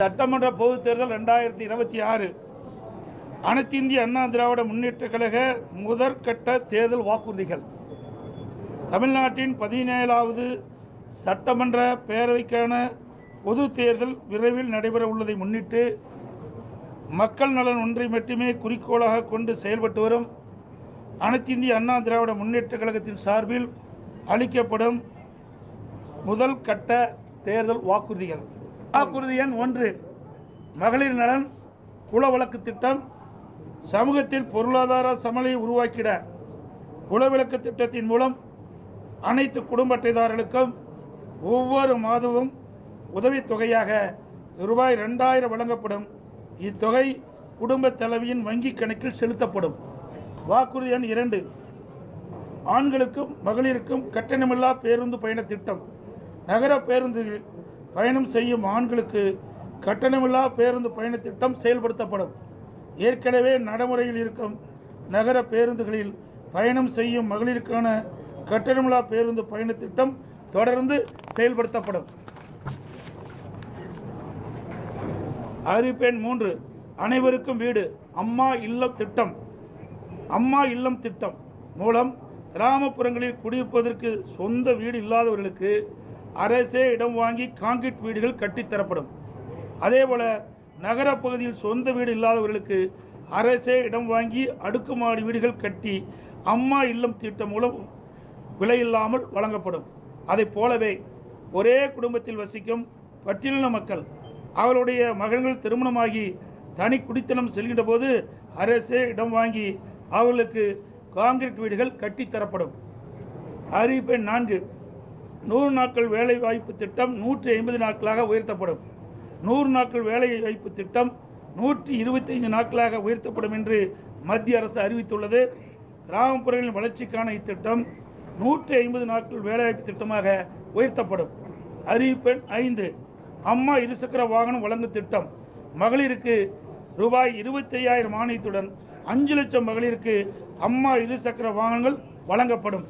சட்டமன்ற பொதுத் தேர்தல் ரெண்டாயிரத்தி இருபத்தி ஆறு. அனைத்து இந்திய அண்ணா திராவிட முன்னேற்ற கழக முதற்கட்ட தேர்தல் வாக்குறுதிகள். தமிழ்நாட்டின் பதினேழாவது சட்டமன்ற பேரவைக்கான பொது தேர்தல் விரைவில் நடைபெற உள்ளதை முன்னிட்டு மக்கள் நலன் ஒன்றை மட்டுமே குறிக்கோளாக கொண்டு செயல்பட்டு வரும் அனைத்து இந்திய அண்ணா திராவிட முன்னேற்ற கழகத்தின் சார்பில் அளிக்கப்படும் முதல் கட்ட தேர்தல் வாக்குறுதிகள். வாக்குறுதி எண் ஒன்று மகளிர் நலன் குல வழக்கு திட்டம் சமூகத்தில் பொருளாதார சமநிலையை உருவாக்கிட. குலவிளக்கு திட்டத்தின் மூலம் அனைத்து குடும்ப அட்டைதாரர்களுக்கும் ஒவ்வொரு மாதமும் உதவித்தொகையாக ரூபாய் ரெண்டாயிரம் வழங்கப்படும். இத்தொகை குடும்ப தலைவியின் வங்கி கணக்கில் செலுத்தப்படும். வாக்குறுதி எண் இரண்டு ஆண்களுக்கும் மகளிருக்கும் கட்டணமில்லா பேருந்து பயண திட்டம். நகர பேருந்துகளில் பயணம் செய்யும் ஆண்களுக்கு கட்டணமில்லா பேருந்து பயண திட்டம் செயல்படுத்தப்படும். ஏற்கனவே நடைமுறையில் இருக்கும் நகர பேருந்துகளில் பயணம் செய்யும் மகளிருக்கான கட்டணமில்லா பேருந்து பயண திட்டம் தொடர்ந்து செயல்படுத்தப்படும். அறிவிப்பெண் மூன்று அனைவருக்கும் வீடு அம்மா இல்லம் திட்டம். அம்மா இல்லம் திட்டம் மூலம் கிராமப்புறங்களில் குடியிருப்பதற்கு சொந்த வீடு இல்லாதவர்களுக்கு அரசே இடம் வாங்கி கான்கிரீட் வீடுகள் கட்டித்தரப்படும் அதேபோல நகரப்பகுதியில் சொந்த வீடு இல்லாதவர்களுக்கு அரசே இடம் வாங்கி அடுக்குமாடி வீடுகள் கட்டி அம்மா இல்லம் திட்டம் மூலம் விலையில்லாமல் வழங்கப்படும். அதைப் போலவே ஒரே குடும்பத்தில் வசிக்கும் பட்டியலின மக்கள் அவர்களுடைய மகன்கள் திருமணமாகி தனி குடித்தனம் செல்கின்ற போது அரசே இடம் வாங்கி அவர்களுக்கு காங்கிரீட் வீடுகள் கட்டித்தரப்படும் அறிவிப்பெண் நான்கு. நூறு நாட்கள் வேலை வாய்ப்பு திட்டம் நூற்றி ஐம்பது நாட்களாக உயர்த்தப்படும். நூறு நாட்கள் வேலை வாய்ப்பு திட்டம் நூற்றி இருபத்தைந்து நாட்களாக உயர்த்தப்படும் என்று மத்திய அரசு அறிவித்துள்ளது. கிராமப்புறங்களின் வளர்ச்சிக்கான இத்திட்டம் நூற்றி ஐம்பது நாட்கள் வேலைவாய்ப்பு திட்டமாக உயர்த்தப்படும். அறிவிப்பெண் ஐந்து. அம்மா இருசக்கர வாகனம் வழங்கும் திட்டம். மகளிருக்கு ரூபாய் இருபத்தையாயிரம் மானியத்துடன் அஞ்சு லட்சம் மகளிருக்கு அம்மா இருசக்கர வாகனங்கள் வழங்கப்படும்.